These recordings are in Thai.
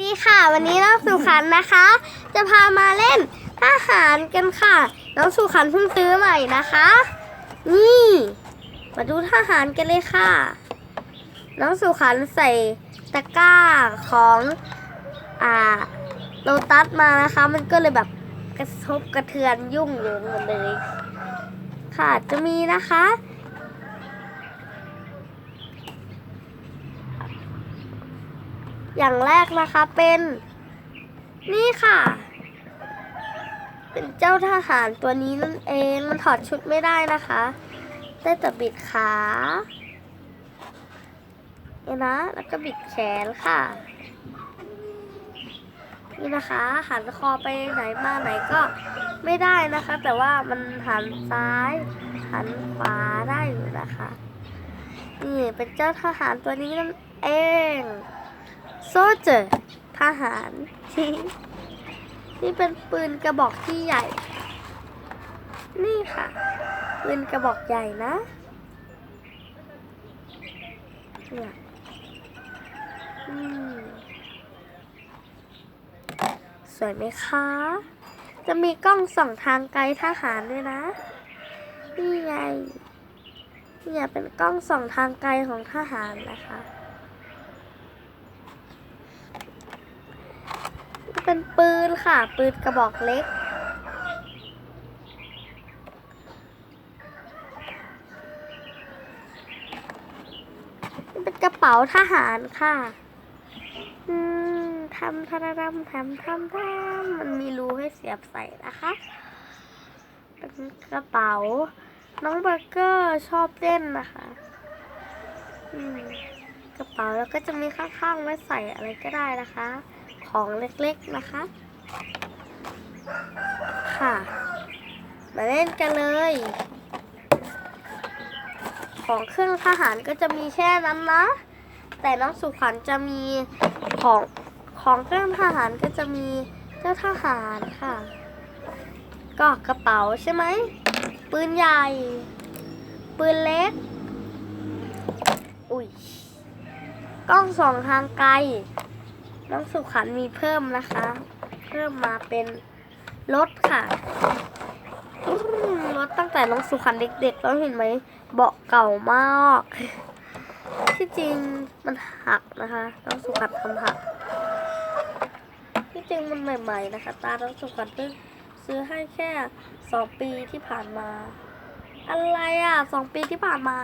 ดีค่ะ วันนี้น้องสุขันนะคะ จะพามาเล่นทหารกันค่ะ น้องสุขันเพิ่งซื้อใหม่นะคะ นี่ มาดูทหารกันเลยค่ะ น้องสุขันใส่ตะกร้าของอ่าโลตัสมานะคะ มันก็เลยแบบกระทบกระเทือนยุ่งอยู่หมดเลย ค่ะจะมีนะคะ อย่างแรกนะคะเป็น นี่ค่ะ เป็นเจ้าทหารตัวนี้นั่นเองมันถอดชุดไม่ได้นะคะ ได้แต่บิดขาเนี่ยนะ แล้วก็บิดแขนค่ะ นี่นะคะหันคอไปไหนมาไหนก็ไม่ได้นะคะ แต่ว่ามันหันซ้าย หันขวาได้อยู่นะคะ นี่เป็นเจ้าทหารตัวนี้นั่นเอง โซเจอร์ทหารนี่เป็นปืนกระบอกที่ใหญ่ นี่ค่ะ ปืนกระบอกใหญ่นะเนี่ยสวยไหมคะ จะมีกล้องส่องทางไกลทหารด้วยนะ นี่ไงเนี่ยเป็นกล้องส่องทางไกลของทหารนะคะ เป็นปืนค่ะ ปืนกระบอกเล็ก เป็นกระเป๋าทหารค่ะทำทำทำทำทำทำมันมีรูให้เสียบใส่นะคะ เป็นกระเป๋า น้องเบอร์เกอร์ชอบเล่นนะคะกระเป๋าแล้วก็จะมีข้างๆไว้ใส่อะไรก็ได้นะคะ ของเล็กๆนะคะ ค่ะ มาเล่นกันเลย ของเครื่องทหารก็จะมีแค่นั้นนะ แต่น้องสุขวัญจะมีของของเครื่องทหารก็จะมีเจ้าทหารค่ะ ก็กระเป๋าใช่ไหม ปืนใหญ่ ปืนเล็ก อุ้ยกล้องส่องทางไกล น้องสุขันมีเพิ่มนะคะ เพิ่มมาเป็นรถค่ะรถตั้งแต่น้องสุขันเด็กๆแล้วเห็นไหมเบาะเก่ามากที่จริงมันหักนะคะน้องสุขันทำหักที่จริงมันใหม่ ๆ นะคะ ตาน้องสุขันเพิ่งซื้อให้แค่สองปีที่ผ่านมา อะไรอะสองปีที่ผ่านมา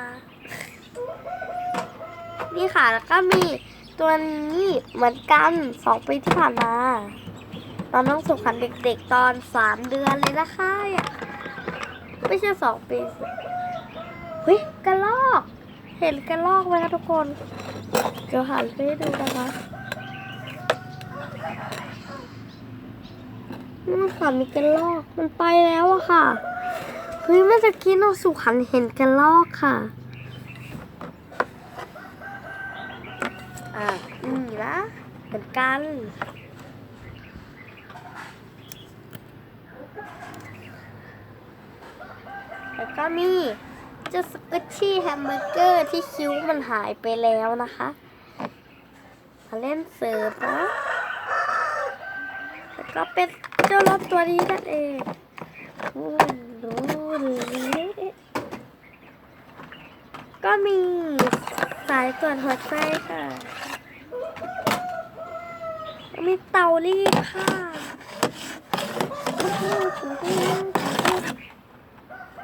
นี่ค่ะแล้วก็มี ตัวนี้เหมือนกันสองปีที่ผ่านมาตอนน้องสุขันเด็กๆตอนสามเดือนเลยนะคะไม่ใช่สองปีเฮ้ยกระลอก เห็นกระลอกไหมคะทุกคนเดี๋ยวหันไปให้ดูนะคะนี่ค่ะมีกระลอกมันไปแล้วอะค่ะเฮ้ยเมื่อกี้น้องสุขันเห็นกระลอกค่ะ อ่านี่นะเหมือนกันแล้วก็มีเจ้าสกุชชี่แฮมเบอร์เกอร์ที่คิ้วมันหายไปแล้วนะคะ มาเล่นเสิร์ฟนะแล้วก็เป็นเจ้ารถตัวนี้นั่นเองอู้ดูก็มีสายตรวจหัวใจค่ะ มีเตารีดค่ะ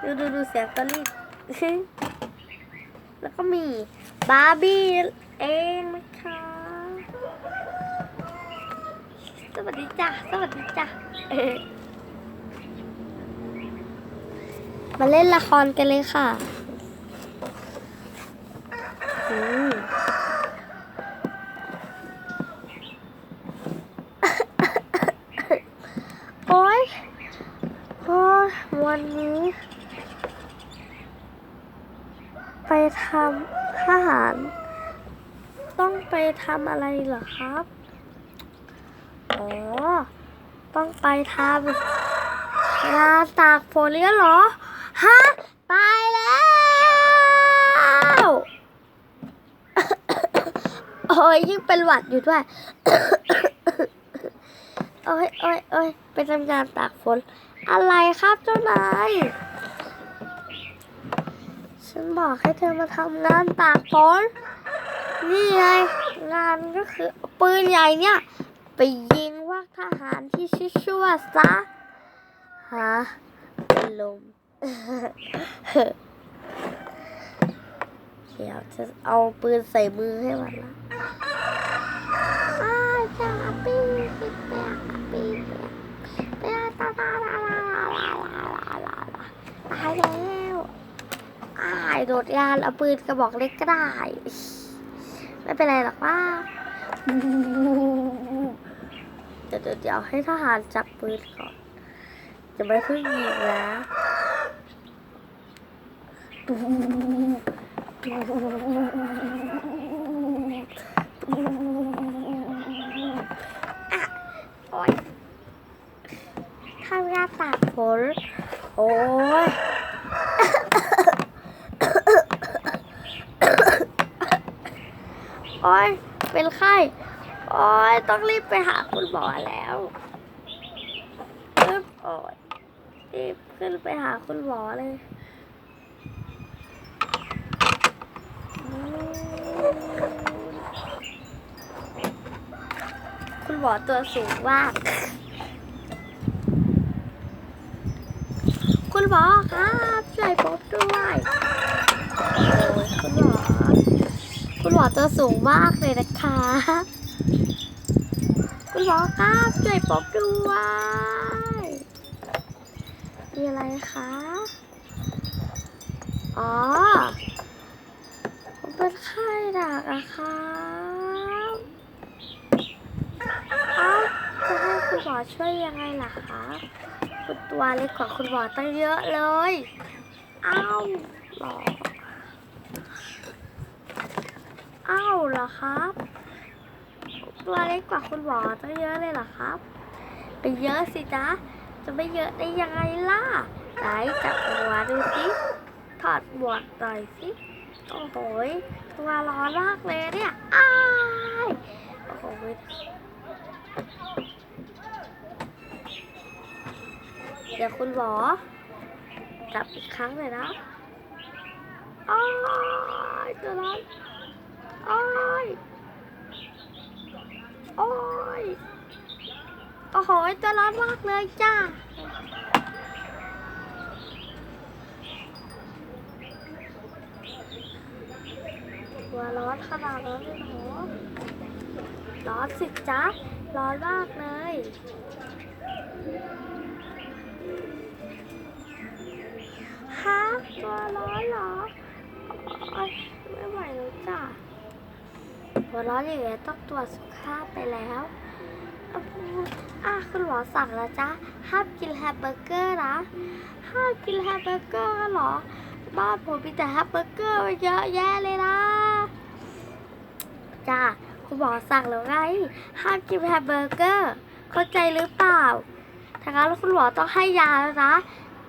ดูดูดูเสียงเตารีดแล้วก็มีบาร์บี้เองนะคะสวัสดีจ้ะสวัสดีจ้ะมาเล่นละครกันเลยค่ะอืม โอ๊ยโอ๊ยวันนี้ ไป ทำทหาร ต้องไปทำอะไรเหรอครับ อ๋อ ต้องไปทำงานตากฝนเลี้ยเหรอ ฮะ ตายแล้ว โอ้ยยิ่งเป็นหวัดอยู่ด้วยเอ้ยเอ้ยเอ้ยไปทำงานตากฝน อะไรครับเจ้านาย ฉันบอกให้เธอมาทำงานตากฝนนี่ไงงานก็คือปืนใหญ่เนี่ย ไปยิงว่าทหารที่ชื่อชั่วซะฮะเป็นลมเดี๋ยวจะเอาปืนใส่มือให้มันละ โดดยานเอาปืนกระบอกเล็กก็ได้ ไม่เป็นไรหรอกว่าเดี๋ยวเดี๋ยวให้ทหารจับปืนก่อนจะไม่เพิ่งยิงนะดูดูโอ๊ยทำงานตากฝนโอ้ย โอ๊ย เป็นไข้ โอ๊ยต้องรีบไปหาคุณหมอแล้วปึ๊บโอ๊ยรีบขึ้นไปหาคุณหมอเลยคุณหมอตัวสูงมาก คุณหมอครับช่วยผมด้วยโอ้ยคุณหมอ คุณหมอตัวสูงมากเลยนะคะ คุณหมอครับช่วยผมด้วยมีอะไรคะ อ๋อผมเป็นไข้หนักอะครับเอ้าจะให้คุณหมอช่วยยังไงล่ะคะคุณตัวเล็กกว่าคุณหมอตั้งเยอะเลย เอ้าหรอ อ้าวเหรอครับ ตัวเล็กกว่าคุณหมอตั้งเยอะเลยเหรอครับไปเยอะสิจ๊ะจะไม่เยอะได้ยังไงล่ะไหนจับหัวดูสิถอดหมวกหน่อยสิโอ้โหยตัวร้อนมากเลยเนี่ยอ้ายโอ้โหยเดี๋ยวคุณหมอจับอีกครั้งเลยนะอ้ายตัวร้อน โอ้ย โอ้ย โอ้โหตัวร้อนมากเลยจ้าตัวร้อนขนาดนั้นเลยหรอร้อนสิจ๊ะ ร้อนมากเลย ฮะ ตัวร้อนเหรอไม่ไหวแล้วจ้ะ หัวร้อนอย่างเงี้ยต้องตรวจสุขภาพไปแล้วอะคุณหมอสั่งแล้วจ้ะห้ามกินแฮมเบอร์เกอร์นะห้ามกินแฮมเบอร์เกอร์หรอ บ้านผมมีแต่แฮมเบอร์เกอร์เยอะแยะเลยนะจ้าคุณหมอสั่งแล้วไงห้ามกินแฮมเบอร์เกอร์ เข้าใจหรือเปล่าถ้างั้นคุณหมอต้องให้ยาแล้วนะ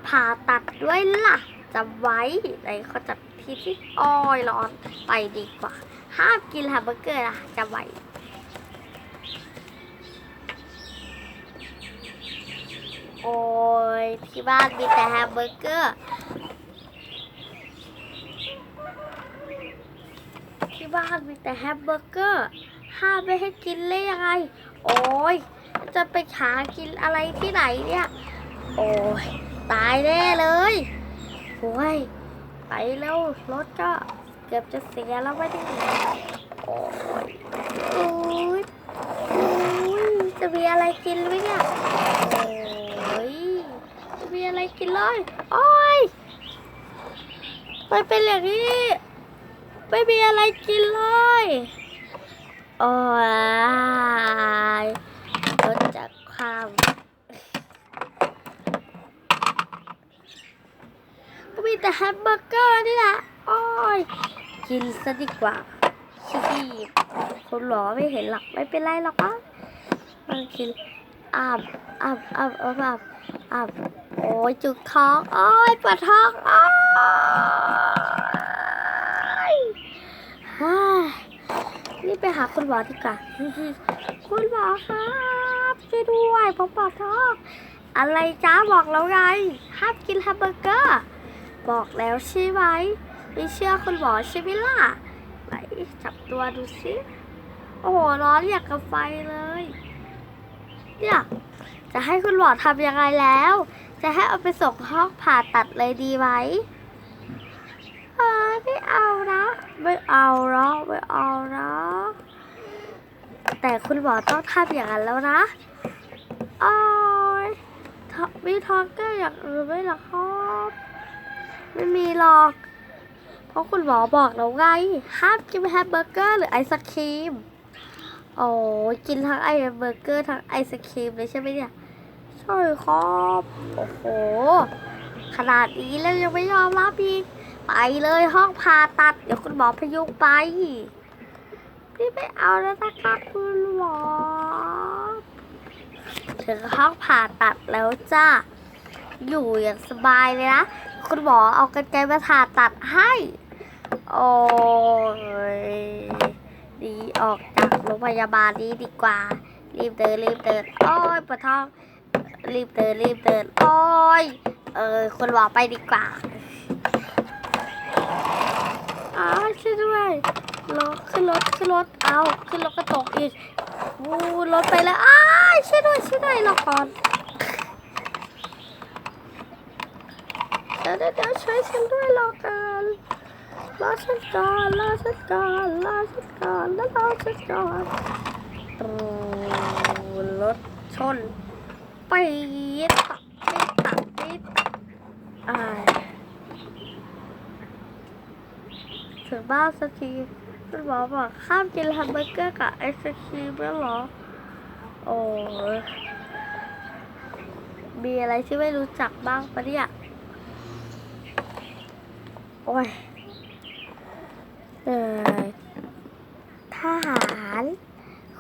ผ่าตัดด้วยล่ะจำไว้ไหนเขาจับที่ที่อ้อยร้อนไปดีกว่า ห้ามกินแฮมเบอร์เกอร์นะจำไว้โอ้ยที่บ้านมีแต่แฮมเบอร์เกอร์ที่บ้านมีแต่แฮมเบอร์เกอร์ห้ามไม่ให้กินเลยยังไง โอ้ยจะไปหากินอะไรที่ไหนเนี่ย โอ้ยตายแน่เลยโอ้ยไปเร็วรถก็ เกือบจะเสียแล้วไม่ได้โอ้ยโอ้ยโอ้ยจะมีอะไรกินไหมเนี่ยโอ้ยจะมีอะไรกินเลยโอ้ยมันเป็นอย่างนี้ไม่มีอะไรกินเลยโอ้ยรถจากความก็มีแต่แฮมเบอร์เกอร์นี่แหละโอ้ย กินซะดีกว่าชีพคนหลอไม่เห็นหรอกไม่เป็นไรหรอกวะมันกินอาบอาบอาบอาบอาบอาบโอ้ยจุกท้องโอ้ยปวดท้องโอ้ยฮ่ารีบไปหาคุณหมอดีกว่าคุณหมอครับช่วยช่วยด้วยผมปวดท้องอะไรจ้าบอกแล้วไงห้ามกินแฮมเบอร์เกอร์ บอกแล้วใช่ไหม ไม่เชื่อคุณหมอใช่ไหมล่ะไหนจับตัวดูสิโอ้โหร้อนอยากกับไฟเลยเนี่ยจะให้คุณหมอทำยังไงแล้ว จะให้เอาไปส่งห้องผ่าตัดเลยดีไหมเออไม่เอานะไม่เอาหรอกไม่เอานะแต่คุณหมอต้องทำอย่างนั้นแล้วนะโอ้ยมีทอกเกอร์อย่างอื่นไหมล่ะครับ ไม่มีหรอก ราะคุณหมอบอกแล้วไง ห้ามกินแฮมเบอร์เกอร์หรือไอศครีม โอ้กินทั้งไอเบอร์เกอร์ทั้งไอศครีมเลยใช่ไหมเนี่ยใช่ครับโอ้โห ขนาดนี้แล้วยังไม่ยอมรับอีก ไปเลยห้องผ่าตัด เดี๋ยวคุณหมอพยุงไป พี่ไม่เอาแล้วนะคะคุณหมอ ถึงห้องผ่าตัดแล้วจ้า อยู่อย่างสบายเลยนะ คุณหมอเอากรรไกรมาผ่าตัดให้ โอ้ยดีออกจากโรงพยาบาลนี้ดีกว่า รีบเดินรีบเดินโอ้ยปวดท้อง รีบเดินรีบเดินโอ้ยเออคุณหมอไปดีกว่าอ้าวช่วยด้วยรถขึ้นรถขึ้นรถเอาขึ้นรถกระตกอีกวูรถไปแล้วอ้าช่วยด้วยช่วยด้วยรอก่อนเดี๋ยวเดี๋ยวเดี๋ยวช่วยฉันด้วยรอกัน รอฉันก่อนรอฉันก่อนรอฉันก่อนแล้วรอฉันก่อนตรูรถชนไปตัดไปตัดไปตัดอ่าถึงบ้านสักทีคุณหมอบอกข้ามกินแฮมเบอร์เกอร์กับไอศครีมแล้วหรอ โอ้ยมีอะไรที่ไม่รู้จักบ้างปะเนี่ย โอ้ย เออทหาร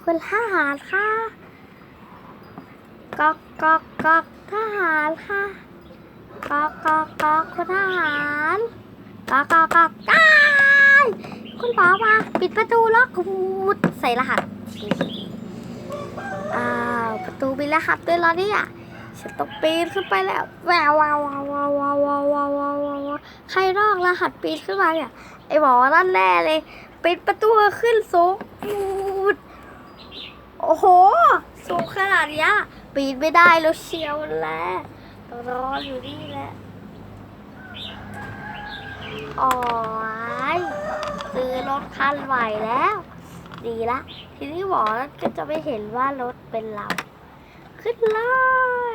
คุณทหารค่ะก๊อกก๊อกก๊อกทหารค่ะก๊อกก๊อกก๊อกคุณทหารก๊อกก๊อกก๊อกอ้ายคุณหมอมาปิดประตูล็อกกูดใส่รหัสอ้าวประตูมีรหัสด้วยเหรอเนี่ยฉันต้องปีนขึ้นไปแล้วแวววาววาววาววาววาว ใครรอกรหัสปีนขึ้นมาเนี่ย ไอหมอนั่นแน่เลย ปิดประตูขึ้นสูงโอ้โห สูงขนาดนี้ปีนไม่ได้แล้วเชียวแหละต้องรออยู่นี่แหละอ๋อยซื้อรถคันใหม่แล้ว ดีละ ทีนี้หมอก็จะไม่เห็นว่ารถเป็นเรา ขึ้นเล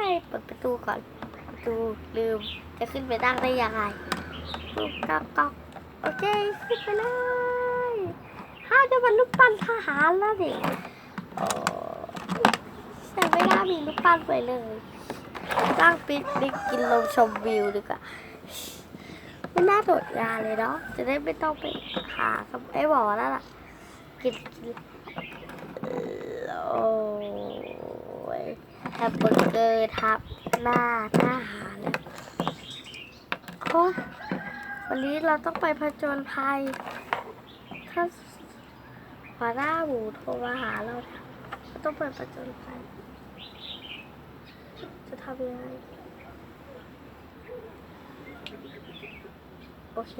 ยเปิดประตูก่อนประตูลืมจะขึ้นไปนั่งได้ยังไง ก๊อกก๊อกโอเคขึ้นไปเลยห้าจะเป็นลูกปั้นทหารแล้วดิโอ้ฉันไม่น่ามีลูกปั้นไปเลยนั่งปิกนิกกินลมชมวิวดีกว่าไม่น่าโดดงาเลยเนาะจะได้ไม่ต้องไปหากับไอ้หมอนั่นแหละกินกินโอ้ยแฮมเบอร์เกอร์ทับหน้าทหารโอ้ วันนี้เราต้องไปผจญภัย ถ้าหัวหน้าหมูโทรมาหาเราเราต้องไปผจญภัย จะทำยังไง โอเค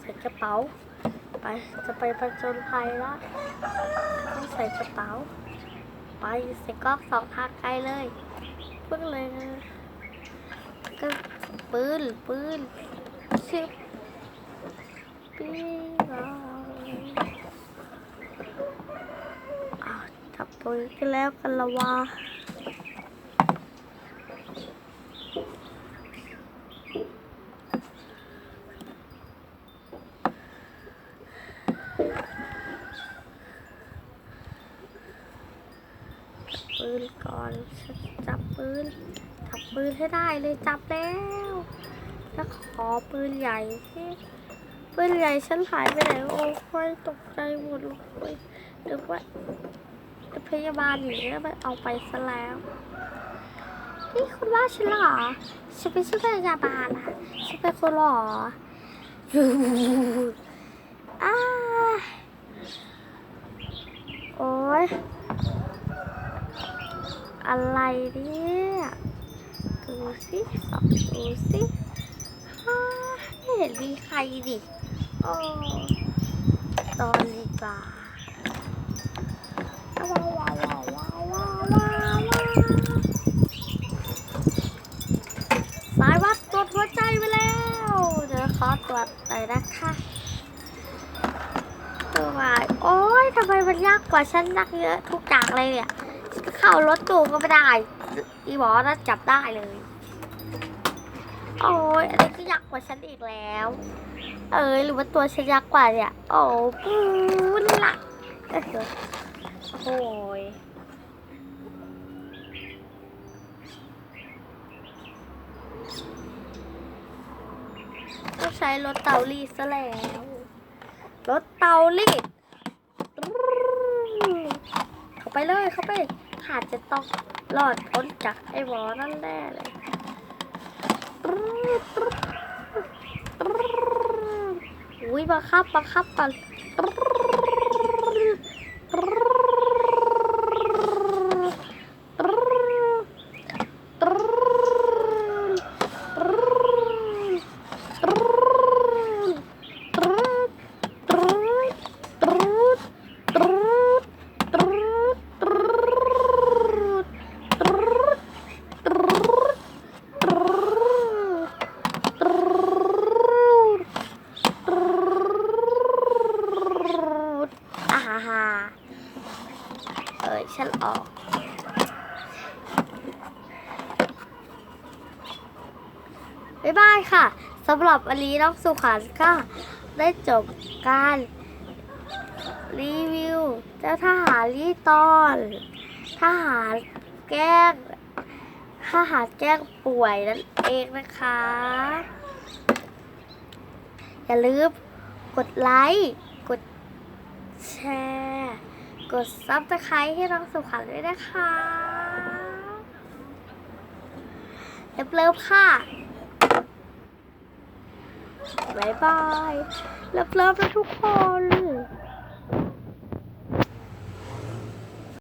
ใส่กระเป๋า ไป จะไปผจญภัยแล้วต้องใส่กระเป๋า ไปใส่กล้องสองทางไกลเลยปึ้งเลยนะก็ปืนปืน ชึบปีนอ้าจับปืนกันแล้วกันละวะปืนก่อนจับปืนจับปืนให้ได้เลยจับแล้ว แล้วขอปืนใหญ่สิปืนใหญ่ฉันหายไปไหนโอ้ค่อยตกใจหมดเลยนึกว่าพยาบาลอยู่เนี่ยมันเอาไปซะแล้ว นี่คุณว่าฉันเหรอฉันไม่ใช่พยาบาลนะฉันเป็นคนหรออ้าโอ้ยอะไรเนี่ย ดูสิสองดูสิ เห็นมีใครดิโอ้ตอนดีกว่าว้าวว้าวว้าวว้าวว้าวว้าวสายวัดตรวจหัวใจไปแล้ว เดี๋ยวขอตรวจหน่อยนะคะตัววายโอ้ยทำไมมันยากกว่าฉันนักเยอะทุกอย่างเลยเนี่ย เข้ารถตู้ก็ไม่ได้อีหมอน่าจับได้เลย โอ้ยอันนี้ก็ยากกว่าฉันอีกแล้ว เอ้ยหรือว่าตัวฉันยากกว่าเนี่ย โอ้ปูนละโอ้ยต้องใช้รถเตารีดซะแล้ว รถเตารีดเข้าไปเลยเข้าไปขาดจะต้องรอดพ้นจากไอ้หมอนั่นแน่เลย อุ้ยบังคับบังคับก่อนอ่าฮ่าฮ่าเอ้ยฉันออก บ๊ายบายค่ะสำหรับ วันนี้น้องสุขันก็ได้จบการรีวิวเจ้าทหารลีตอนทหารแกล้งทหารแกล้งป่วยนั่นเองนะคะ อย่าลืมกดไลค์กดแชร์ กดซับสไครต์ให้น้องสุขันด้วยนะคะเลิฟเลิฟค่ะ บายบายเลิฟเลิฟนะทุกคน